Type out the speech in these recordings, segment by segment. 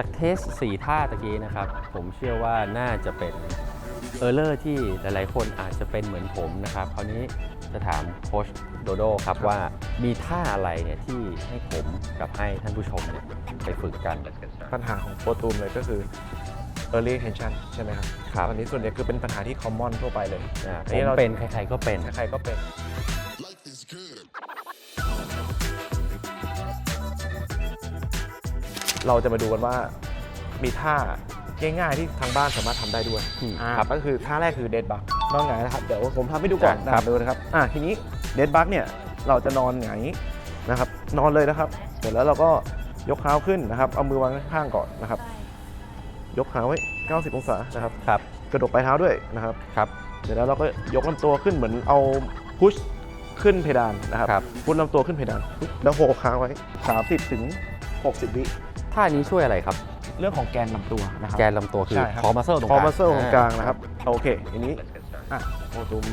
จากเทสสี่ท่าตะกี้นะครับ ผมเชื่อว่าน่าจะเป็นเออร์เลอร์ที่หลายๆ คนอาจจะเป็นเหมือนผมนะครับ คราวนี้จะถามโค้ชโดโดครับว่ามีท่าอะไรเนี่ยที่ให้ผมกับให้ท่านผู้ชมเนี่ยไปฝึกกัน ปัญหาของโปรตูมเลยก็คือ early tension ใช่ไหมครับครับ ตอนนี้ส่วนใหญ่คือเป็นปัญหาที่ common ทั่วไปเลย อ่าอัผนนี้มเรา เป็นใครๆก็เป็น ใครๆก็เป็น เราจะมาดูกันว่ามีท่าง่ายๆที่ทางบ้านสามารถทำได้ด้วยอืมอ่าครับก็คือท่าแรกคือเดดบักนอนหงายนะครับเดี๋ยวผมทำให้ดูก่อนอะครับดูนะครับอ่าทีนี้เดดบักเนี่ยเราจะนอนหงายนะครับ นอนเลยนะครับ เสร็จแล้วเราก็ยกเท้าขึ้นนะครับ เอามือวางข้างๆก่อนนะครับ ยกเท้าไว้ 90 องศานะครับ ครับ กระดกปลายเท้าด้วยนะครับ ครับ เสร็จแล้วเราก็ยกลำตัวขึ้นเหมือนเอาพุชขึ้นเพดานนะครับครับ พุชลำตัวขึ้นเพดานปุ๊บแล้วโหค้างไว้ 30ถึง60 วิ ท่านี้ช่วยอะไรครับ เรื่องของแกนลำตัวนะครับ แกนลำตัวคือใช่ครับคอมัสเซลตรงคกอลางมัสเซลตรงกลางนะครับอ่โอเคทีนี้อะโอตูม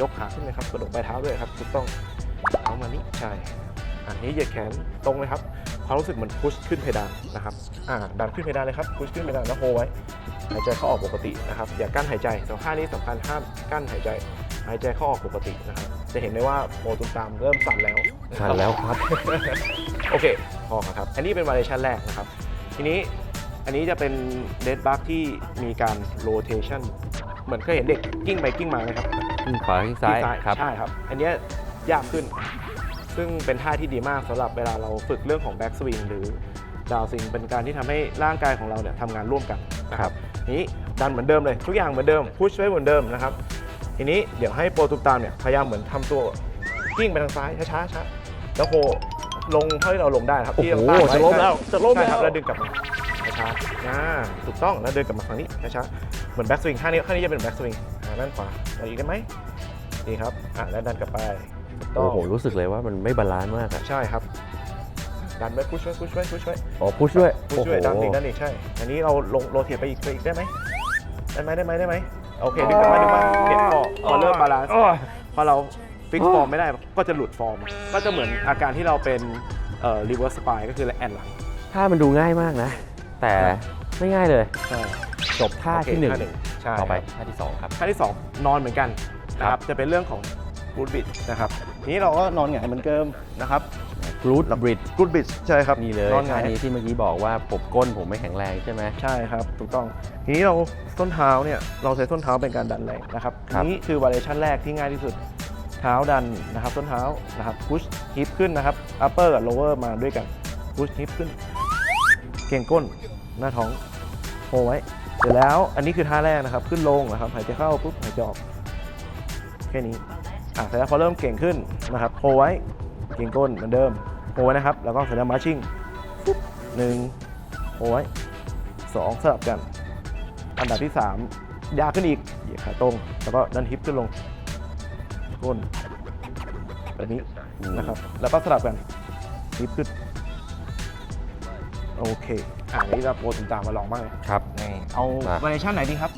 ยกขาขึ้นเลยครับกระดกปลายเท้าด้วยครับถูกต้องเอามานี่ใช่อันนี้เหยียดแขนตรงเลยครับความรู้สึกเหมือนพุชขึ้นเพดานนะครับอ่าดันขึ้นเพดานเลยครับพุชขึ้นเพดานแล้วโฮไว้หายใจเข้าออกปกตินะครับอย่ากั้นหายใจสองท่านี้สำคัญห้ามกั้นหายใจหายใจเข้าออกปกตินะครับจะเห็นได้ว่าโมตุมตามเริ่มสั่นแล้วสั่นแล้วครับ โอเค พอครับ อันนี้เป็นวาเรชันแรกนะครับ ทีนี้อันนี้จะเป็นเดดบักที่มีการโรเทชันเหมือนเคยเห็นเด็กกิ้งไปกิ้งมาไหมครับขึ้นขวาขึ้นซ้ายที่ครับ ใช่ครับ อันเนี้ยยากขึ้น ซึ่งเป็นท่าที่ดีมากสำหรับเวลาเราฝึกเรื่องของแบ็กสวิงหรือดาวซิงเป็นการที่ทำให้ร่างกายของเราเนี่ยทำงานร่วมกันนะครับนี้ดันเหมือนเดิมเลยทุกอย่างเหมือนเดิมพุชไว้เหมือนเดิมนะครับทีนี้เดี๋ยวให้โปรตุกตามเนี่ยพยายามเหมือนทำตัวกิ้งไปทางซ้ายช้าๆช้าแล้วโห ลงเท่าที่เราลงได้นะครับโอ้ที่โหเราตั้งไว้จะล้มแล้วจะล้มใช่แล้ควรับแล้วดึงกลับมาช้าๆอ่าถูกต้องแล้วเดินกลับมาฝั่งนี้ช้าๆเหมือนแบ็กสวิงท่านี้ท่านี้จะเป็นแบ็กสวิงด้านขวาเอาอีกได้ไหมดีครับอ่าแล้วดันกลับไปถูกต้อโอ้งโหรู้สึกเลยว่ามันไม่บาลานซ์มากอะใช่ครับดันไว้พุชไว้พุชไว้พุชไว้อ๋อพุชด้วยพุชโอ้โหไว้ดันอีกดันอีกใช่ อันนี้เราลงโรเทตไปอีกไปอีกได้ไหมได้ไหมได้ไหมได้ไหมโอเคดึงกลับมาดึงมาเก็บพอพอเริ่มบาลานซ์พอเรา ฟิกฟอร์มไม่ได้ก็จะหลุดฟอร์ม ก็จะเหมือนอาการที่เราเป็นเอ่อรีเวิร์สสปายก็คือแอนหลังท่ามันดูง่ายมากนะ แต่ไม่ง่ายเลย ใช่จบท่าที่หนึ่งโอเคท่าใช่ต่อไปครับท่าที่สองครับ ท่าที่2นอนเหมือนกันนะคครัรับ บจะเป็นเรื่องของกูดบิดนะครับทีนี้เราก็นอนหงายเหมือนเดิมนะครับกรูดบริดกูดบิดใช่ครับนี่เลยนอนหายท่างนี้ที่เมื่อกี้บอกว่าผมก้นผมไม่แข็งแรงใช่ไหม ใช่ครับถูกต้องทีนี้เราส้นเท้าเนี่ยเราใช้ส้นเท้าเป็นการดันแรงนะครับครับนี้คือวาเรชันแรกที่ง่ายที่สุด เท้าดันนะครับส้นเท้านะครับพุชฮิปขึ้นนะครับ upper กับ lower มาด้วยกันพุชฮิปขึ้น เก่งก้นหน้าท้องโฮไว้เสร็จแล้วอันนี้คือท่าแรกนะครับ ขึ้นลงนะครับหายใจเข้าปุ๊บหายใจออกแค่นี้อะเสร็จแล้วพอเริ่มเก่งขึ้นนะครับโฮไว้เก่งก้นเหมือนเดิมโฮไว้นะครับ แล้วก็เสร็จแล้วมาชิ่งปุ๊บหนึ่งโฮไว้สองสลับกัน อันดับที่ 3 ยากขึ้นอีกเหยียดขาตรง แล้วก็ดันฮิปขึ้นลง ก้นแบบนี้นะครับ แล้วก็สลับกันฮิปขึ้นโอเค อ่านี้เราโปรตุนตามมาลองบ้างเลยครับ นี่เอามา วาเรชันไหนดีครับ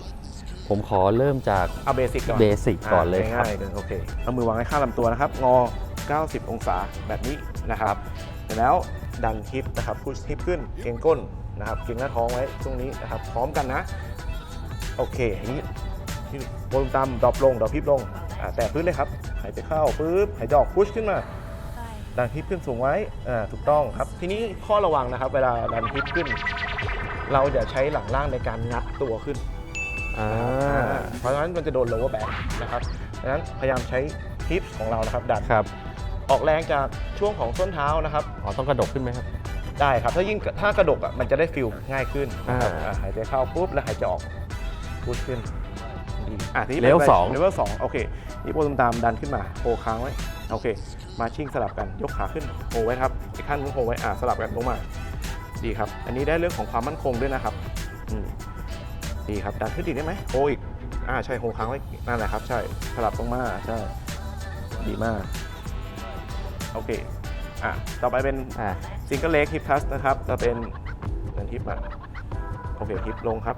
ผมขอเริ่มจากเอาเบสิกก่อนเบสิกก่อนเลยครับ ง่ายๆเลยโอเค เอามือวางให้ข้างลำตัวนะครับ งอ 90 องศาแบบนี้นะครับเสร็จแล้วดันฮิปนะครับ พุชฮิปขึ้น เกรงก้นนะครับ เกรงหน้าท้องไว้ตรงนี้นะครับ พร้อมกันนะ โอเคอันนี้ที่โปรตามดรอปลงดรอปฮิปลง อ่าแตะพื้นเลยครับ หายใจเข้าปุ๊บหายใจออกพุชขึ้นมาดันฮิปขึ้นสูงไว้อ่าถูกต้องครับ ทีนี้ข้อระวังนะครับ เวลาดันฮิปขึ้น เราจะใช้หลังล่างในการงัดตัวขึ้นอ่าเพราะฉะนั้นมันจะโดน lower back นะครับดังนั้นพยายามใช้ hips ของเรานะครับดันครับ ออกแรงจากช่วงของส้นเท้านะครับอ๋อต้องกระดกขึ้นไหมครับ ได้ครับ ถ้ายิ่งถ้ากระดกอะมันจะได้ฟิลง่ายขึ้นนะครับอ่าอ่าหายใจเข้าปุ๊บแล้วหายใจออกพุชขึ้นดี อะทีนี้เลเวลสอง เลเวลสองโอเคนี่โปรตามตามดันขึ้นมาโฮค้างไว้โอเค มาชิ่งสลับกันยกขาขึ้นโฮไว้ครับอีกขั้นหนึงโฮไว้อ่าสลับกันลงมา ดีครับ อันนี้ได้เรื่องของความมั่นคงด้วยนะครับอืมดีครับดันขึ้นอีกได้ไหมโฮอีกอ่าใช่โฮค้างไว้นั่นแหละครับ ใช่สลับลงมาใช่ดีมากโอเคอะต่อไปเป็นอ่าซิงเกิลเล็กฮิปทัสนะครับจะเป็นดันฮิปมาโอเคฮิปลงครับ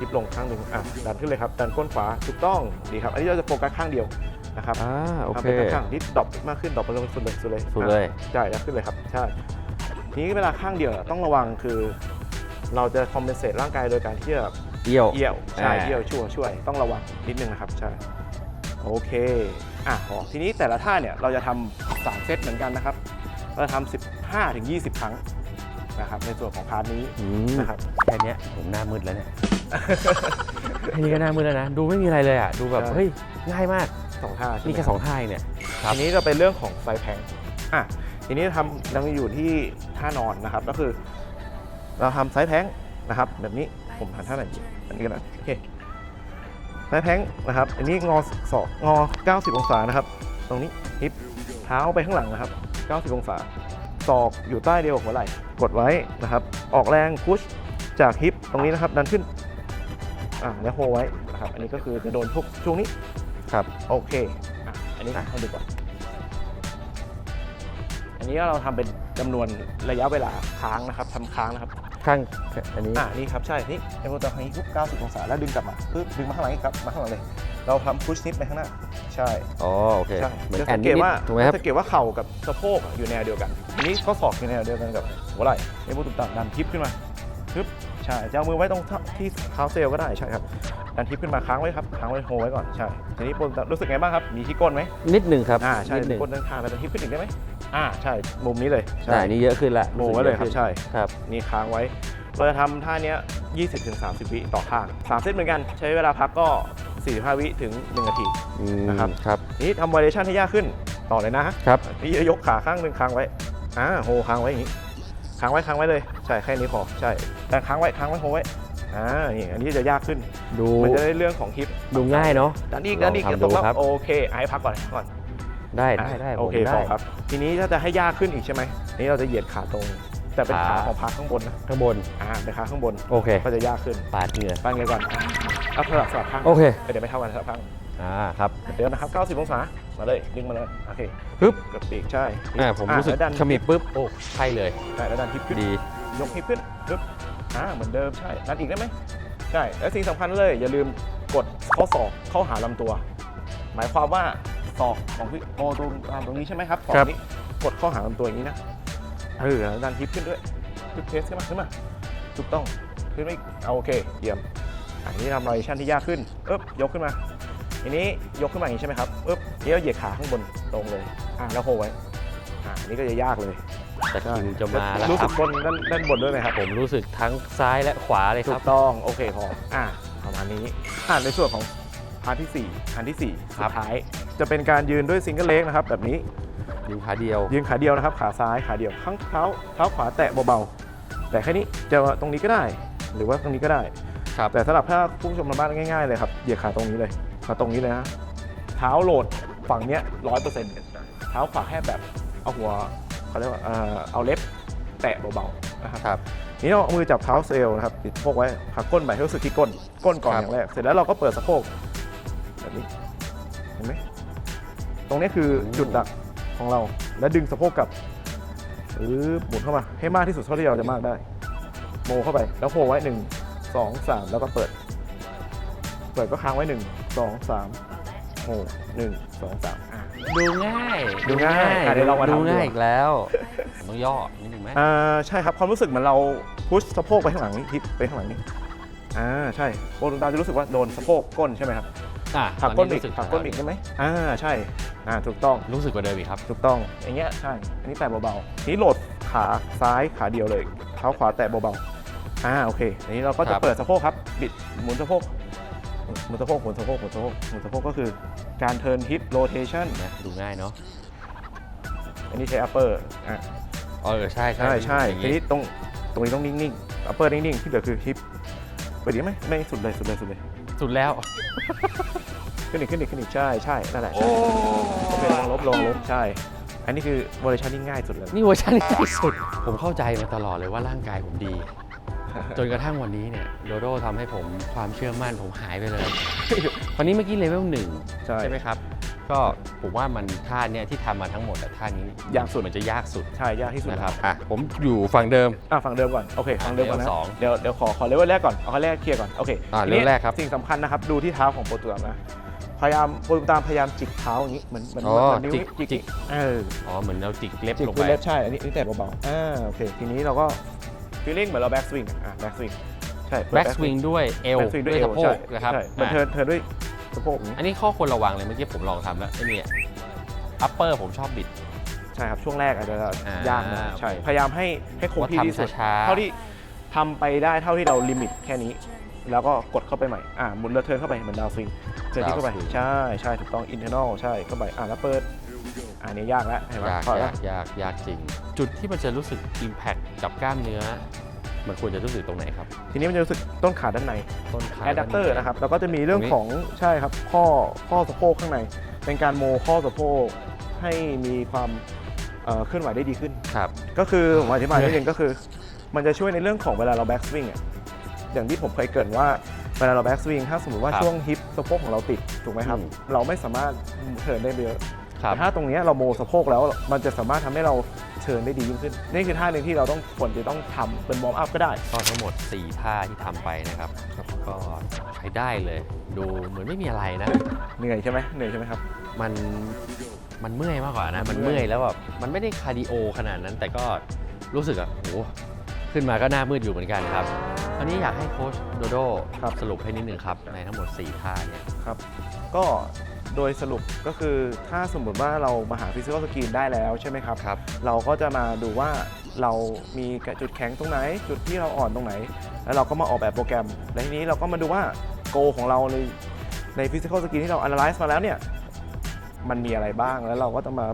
ฮิปลงข้างหนึ่งอะดันขึ้นเลยครับดันก้นขวาถูกต้องดีครับ อันนี้เราจะโฟกัสข้างเดียวนะครับอ่าโอทำเคเป็นข้างๆที่ดรอปมากขึ้นดรอปไปลงสุดเลยสุดเลยสุดเลย อะใช่แล้วขึ้นเลยครับใช่ทีนี้เวลาข้างเดียวต้องระวังคือ เราจะคอมเพนเซตร่างกายโดยการที่จะแบบ เอี่ยว เอี่ยวใช่อ่า เอี่ยวช่วยช่วยต้องระวังนิดนึงนะครับใช่โอเคอะพอทีนี้แต่ละท่าเนี่ยเราจะทำสามเซตเหมือนกันนะครับ เราจะทำ15ถึง20ครั้งนะครับในส่วนของพาร์ทนี้อืมนะครับแค่เนี้ยผมหน้ามืดแล้วเนี่ย แค่นี้ก็หน้ามืดแล้วนะ ดูไม่มีอะไรเลยอะ ดูแบบใช่ เฮ้ยง่ายมากสองท่าใช่ไหมนี่แค่สองท่าเองเนี่ย ครับ ทีนี้จะเป็นเรื่องของไซแพงอะทีนี้ทำยังอยู่ที่ท่านอนนะครับ ก็คือ เราทำไซส์แพงนะครับ แบบนี้ผมหันท่าไหนดีอันนี้กันนะโอเคไซส์แพงนะครับ อันนี้งอศอกงอ 90 องศานะครับ ตรงนี้ฮิปเท้าไปข้างหลังนะครับ 90 องศาศอกอยู่ใต้เดียวกับหัวไหล่กดไว้นะครับ ออกแรงพุชจากฮิปตรงนี้นะครับ ดันขึ้น อะแล้วโฮไว้นะครับอันนี้ก็คือจะโดนพวกช่วงนี้ครับ โอเคอะอันนี้ให้ดูก่อนอันนี้เราทำเป็นจำนวนระยะเวลาค้างนะครับทำค้างนะครับข้างอันนี้อ่านี่ครับใช่นี่ไอ้พวกตัวทางนี้ปุ๊บ90องศาแล้วดึงกลับมาปึ๊บดึงมาข้างหลังอีกครับมาข้างหลังเลย เราทำพุชนิปไปข้างหน้าใช่ อ๋อโอเคใช่เหมือนจะแอสันงนิเกตดว่าๆถูกไหมครับ จะสังเกตว่าเข่ากับสะโพกอะอยู่แนวเดียวกัน อันนี้ข้อศอกอยู่แนวเดียวกันกับหัวไหล่ไอ้พวกตุ่มต่ำดันทิปขึ้นมาปึ๊บ ใช่จะเอามือไว้ตรงที่เท้าเซลล์ก็ได้ใช่ครับดันทิปขึ้นมาค้างไว้ครับค้างไว้โฮไว้ก่อนใช่ทีนี้โปรตุ่มต่ำรู้สึกไงบ้างครับมีที่ก้นไหมนิดหนึ่งครับอ่าใช่นิดหนึ่งก้นด้านข้างแล้วดันทิปขึ้นอีกได้ไหมอ่าใช่มุมนี้เลยแต่อันนี้เยอะขึ้นละโมไว้เลยครับสึกอะขึ้นใช่ครับนี่ค้างไว้เราจะทำท่าเนี้ย20-30 วิต่อข้าง3เซตเหมือนกัน ใช้เวลาพักก็ 45 วิถึง 1 นาทีอืมนะครับครับทีนี้ทำวอ r เ a ชันให้ยากขึ้นต่อเลยนะครับนี่จะยกขาข้างหนึ่งค้างไว้อ่าโฮค้างไว้อย่างนี้ ค้างไว้ค้างไว้เลย ใช่แค่นี้พอใช่ แต่ค้างไว้ค้างไว้โฮไว้อ่านี่อันนี้จะยากขึ้น ดูมันจะได้เรื่องของฮิปดูง่ายเนาะดันอีกดันอีกลองทำตกแล้วดูครับโอเคอะให้พักก่อนให้พักก่อนได้ได้ได้โอเคผมพได้อครับ ทีนี้ถ้าจะให้ยากขึ้นอีกใช่ไหมนี่เราจะเหยียดขาตรง แต่เป็นขาขาของพักข้างบนนะข้างบนอ่าเป็นขาข้างบนโอเคก็จะยากขึ้นปาดเหงื่อตั้งเลยก่อนอะเอาสลับสลับข้างโอเคเดี๋ยวไม่เท่ากันสลับข้างอ่าครับเดี๋ยวนะครับ 90 องศามาเลยดึงมาเลยโอเคปึ๊บกับปีกใช่อ่าผมรู้สึกแล้วดันขมิบปุ๊บโอ้ใช่เลยใช่แล้วดันทิปขึ้นดียกฮิปขึ้นปึ๊บอ่าเหมือนเดิมใช่ดันอีกได้ไหมใช่และสิ่งสำคัญเลย อย่าลืมกดข้อศอกเข้าหาลำตัว หมายความว่าศอกของพี่โอตรงตามตรงนี้ใช่ไหมครับศอกครับนี้กดเข้าหาลำตัวอย่างนี้นะเออแล้วดันทิปขึ้นด้วยทิปเพสขึ้นมาขึ้นมาถูกต้องขึ้นมาอีกเอาโอเคเยี่ยมอันนี้ทำไรชั่นที่ยากขึ้นปึ๊บยกขึ้นมา ทีนี้ยกขึ้นมาอย่างนี้ใช่ไหมครับปึ๊บนี่เราเหยียดขาข้างบนตรงเลยอ่าแล้วโฮไว้อ่าอันนี้ก็จะยากเลยแต่คิวจะมาแล้วรู้คสึรับกบนด้านด้านบนด้วยไหมครับ ผมรู้สึกทั้งซ้ายและขวาเลยคถูรับ กต้องโอเคพออ่าประมาณนี้อ่าในส่วนของพาร์ทที่ 4 อันที่ 4ครัสุบดท้าย จะเป็นการยืนด้วยซิงเกิลเล็กนะครับ แบบนี้ยืนขาเดียว ยืนขาเดียวนะครับ ขาซ้ายขาเดียวข้างเท้าเท้าขวาแตะเบาๆ แต่แค่นี้จะตรงนี้ก็ได้ หรือว่าตรงนี้ก็ได้ ครับ แต่สำหรับถ้าผู้ชมทางบ้านง่ายๆเลยครับเหยียดขาตรงนี้เลย ขาตรงนี้เลยนะเท้าโหลดฝั่งเนี้ยร้อยเปอร์เซ็นต์เท้าขวาแค่แบบเอาหัวเขาเรียกว่าเอ่อเอาเล็บแตะเบาๆนะครับครับ นี่เราเอามือจับเท้าเซลล์นะครับติดสะโพกไว้พักก้นไปให้รู้สึกที่ก้น ก้นก่อนครับอย่างแรก เสร็จแล้วเราก็เปิดสะโพกแบบนี้ เห็นไหม ตรงนี้คือจุดดักของเรา แล้วดึงสะโพกกลับหรือหมุนเข้ามา ให้มากที่สุดเท่าที่เราจะมากได้ โมเข้าไป แล้วโผล่ไว้หนึ่งสองสามแล้วก็เปิด เปิดก็ค้างไว้หนึ่ง สองสามโอ้หนึ่งสองสามอะดูง่ายดูง่ายอะเดี๋ยวเรามาทำดู ดูง่ายอีกแล้วผมต้องย่อนิดนึงไหมอ่าใช่ครับความรู้สึกเหมือนเราพุชสะโพกไปข้างหลังนี่ทิปไปข้างหลังนี่อ่าใช่โบนดาวจะรู้สึกว่าโดนสะโพกก้นใช่ไหมครับอะผักก้นตอีรู้กสึกผักก้นอีกได้ไหมอ่าใช่อ่าถูกต้องรู้สึกกว่าเดิมอีกครับ ถูกต้องอย่างเงี้ยใช่ อันนี้แตะเบาๆทีนี้โหลดขาซ้ายขาเดียวเลยเท้าขวาแตะเบาๆอ่าโอเคอันนี้เราก็คจะรับเปิดสะโพกครับบิดหมุนสะโพก หมุนสะโพกหมุนสะโพกหมุนสะโพกหมุนสะโพกก็คือการเทิร์นฮิปโรเทชันนะดูง่ายเนาะอันนี้ใช้ upper อ่าเออใช่ใช่ใช่อย่างทีงี้นี้ตรงตรงนี้ต้องนิ่งๆ upper นิ่งๆที่เหลือคือฮิปไปดีไหมไม่สุดเลยสุดเลยสุดเลย สุดแล้ว ขึ้นอีกขึ้นอีกขึ้นอีกใช่ใช่นั่นแหละใช่โอเคลองลบลองลบใช่ อันนี้คือเวอร์ชันที่ง่ายสุดเลยนี่เวอร์ชันที่สุด ผมเข้าใจมาตลอดเลยว่าร่างกายผมดี จนกระทั่งวันนี้เนี่ยโดโดทำให้ผมความเชื่อมั่นผมหายไปเลยคราวนี้เมื่อกี้เลเวลหนึ่งใช่ ใช่ไหมครับ ก็ผมว่ามันท่าเนี่ยที่ทำมาทั้งหมดแต่ท่านี้ยากสุดเหมือนจะยากสุดใช่ยากที่สุดนะครับอะผมอยู่ฝั่งเดิม อะฝั่งเดิมก่อน โอเคฝั่งเดิมก่อนนะ เลเวลสองเดี๋ยวเดี๋ยวขอขอเลเวลแรกก่อน เอาข้อแรกเคลียร์ก่อน โอเคอะทีนี้เลเวลแรกครับสิ่งสำคัญนะครับ ดูที่เท้าของโปรตุเกสนะ พยายามโปรตุเกสพยายามจิกเท้าอย่างนี้ เหมือนเหมือนอ๋อเหมือนนิ้วจิกจิกจิกเออ อ๋อเหมือนเราจิกเล็บจิกลงคือไปเล็บใช่ อันนี้อันนี้แต่เบาๆอ่าโอเค ทีนี้เราก็ ฟีลลิ่งเหมือนเราแบ็กสวิงอะแบ็กสวิงใช่แบ็กสวิงด้วยเอวแบ็กสวิงด้ด้ววยยสะโพกใช่นะครับใช่เหมือนเทิร์นเทิร์นด้วยสะโพกอย่างนี้อันนี้ข้อควรระวังเลยเมื่อกี้ผมลองทำแล้วไอ้เนี่ยอัปเปอร์ผมชอบบิด ใช่ครับ ช่วงแรกอาจจะอ่ายยากหนะใช่โอเคพยายามให้ให้คงที่ที่สุดว่าทำช้าๆ เท่าที่ทำไปได้เท่าที่เราลิมิตแค่นี้ แล้วก็กดเข้าไปใหม่อ่าหมุนแล้วเทิร์นเข้าไปเหมือนดาวสวิงเทิร์นที่เข้าไป ใช่ใช่ถูกต้อง internal ใช่เข้าไปอ่าแล้วเปิดอ่านี้ยากแล้วเห็นไหมยากพอแล้ยาว กยากยากจริง จุดที่มันจะรู้สึก Impact กับกล้ามเนื้อ มันควรจะรู้สึกตรงไหนครับ ทีนี้มันจะรู้สึกต้นขาด้านในต้นขาแอดดัปเตอร์นะครับแล้วก็จะมีเรื่องตรงนี้ของใช่ครับข้อข้อสะโพกข้างใน เป็นการโมข้อสะโพกให้มีความเอ่อเคลื่อนไหวได้ดีขึ้น ครับ ก็คือผมอธิบายนิดนึงก็คือ มันจะช่วยในเรื่องของเวลาเราแบ็กสวิงอะอย่างที่ผมเคยเกริดว่าเวลาเราแบ็กสวิงถ้าสมมติว่าครับช่วงฮิปสะโพกของเราติดถูกไหมครับ อืม เราไม่สามารถเทิร์นได้เยอะครับ แต่ถ้าตรงเนี้ยเราโมสะโพกแล้วมันจะสามารถทำให้เรา เทิร์นได้ดียิ่งขึ้น นี่คือท่าหนึ่งที่เราต้องควรจะต้องทำเป็นวอร์มอัพก็ได้ ก็ทั้งหมด 4 ท่าที่ทำไปนะครับ ก็ใช้ได้เลย ดูเหมือนไม่มีอะไรนะ เหนื่อยใช่ไหมเหนื่อยใช่ไหมครับ มันมันเมื่อยมากกว่านะ มันเมื่เมื่อยอยแล้วแบบมันไม่ได้คาร์ดิโอขนาดนั้น แต่ก็รู้สึกอะโหขึ้นมาก็หน้ามืดอยู่เหมือนกันครับคราวนี้อยากให้โค้ชโดโดครับ สรุปให้นิดนึงครับ ในทั้งหมด 4 ท่าเนี่ย ครับ ก็ โดยสรุปก็คือถ้าสมมติว่าเรามาหาฟิสิกอลสกรีนได้แล้วใช่ไหมครับ ครับ เราก็จะมาดูว่าเรามีจุดแข็งตรงไหน จุดที่เราอ่อนตรงไหน แล้วเราก็มาออกแบบโปรแกรม และทีนี้เราก็มาดูว่าโกของเราในในฟิสิกอลสกรีนที่เรา analyze มาแล้วเนี่ยมันมีอะไรบ้างแล้วเราก็จะมา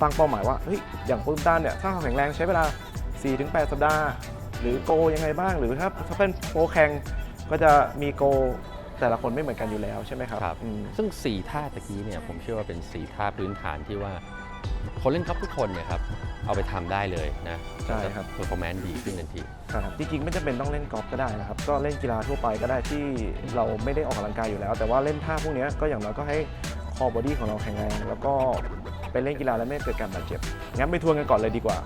ตั้งเป้าหมายว่าเฮ้ยอย่างโปรตุต้านเนี่ยสร้างความแข็งแรงใช้เวลา 4-8 สัปดาห์ หรือโกยังไงบ้าง หรือถ้าถ้าเป็นโปรแข่งก็จะมีโก แต่ละคนไม่เหมือนกันอยู่แล้วใช่ไหมครับครับอืม ซึ่ง 4 ท่าตะกี้เนี่ยผมเชื่อว่าเป็น 4 ท่าพื้นฐานที่ว่าคนเล่นกอล์ฟทุกคนเนี่ยครับเอาไปทำได้เลยนะใช่ครับ เพอร์ฟอร์แมนซ์ดีขึ้นทันที ครับจริงๆไม่จำเป็นต้องเล่นกอล์ฟก็ได้นะครับก็เล่นกีฬาทั่วไปก็ได้ที่เราไม่ได้ออกกำลังกายอยู่แล้ว แต่ว่าเล่นท่าพวกเนี้ยก็อย่างน้อยก็ให้คอบอดี้ของเราแข็งแรงแล้วก็ไปเล่นกีฬาแล้วไม่เกิดการบาดเจ็บงั้นไปทวนกันก่อนเลยดีกว่า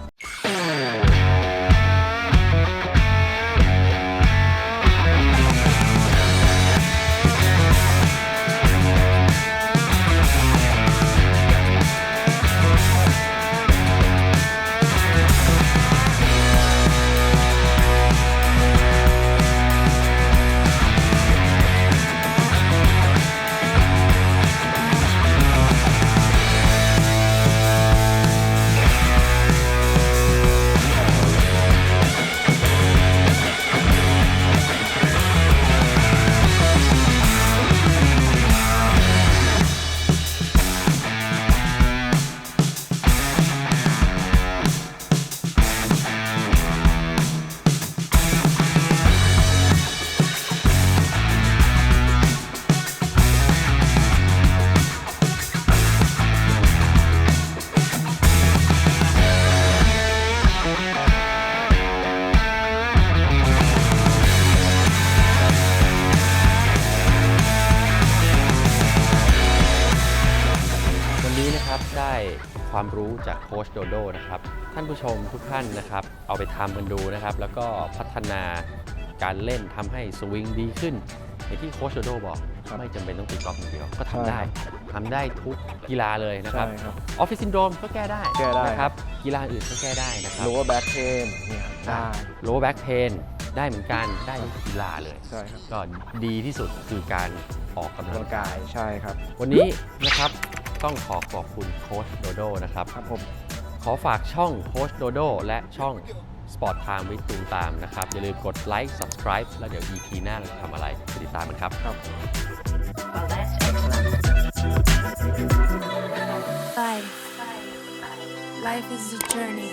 ได้ความรู้จากโค้ชโดโดนะครับ ท่านผู้ชมทุกท่านนะครับ เอาไปทำกันดูนะครับ แล้วก็พัฒนาการเล่นทำให้สวิงดีขึ้น อย่างที่โค้ชโดโดบอกครับไม่จำเป็นต้องตีกอล์ฟอย่างเดียว ก็ทำใช่ได้ทำได้ทุกกีฬาเลยนะครับใช่ครับออฟฟิศซินโดรมก็แก้ได้แก้ได้ นะครับกีฬาอื่นก็แก้ได้นะครับ lower back pain เนี่ยได้โลแบ็กเพนได้เหมือนกันได้ทุกกีฬาเลย ใช่ครับก็ดีที่สุดคือการออกกำกำลัลังงกายใช่ครับ วันนี้นะครับ ต้องขอขอบคุณโค้ชโดโดนะครับครับผมขอฝากช่องโค้ชโดโดและช่อง Sport Time วิตูมตามนะครับ อย่าลืมกดไลค์ Subscribe แล้วเดี๋ยว EP หน้าเราจะทำอะไรไปติดตามกันครับครับ Well, that's excellent. Life. Life is a journey.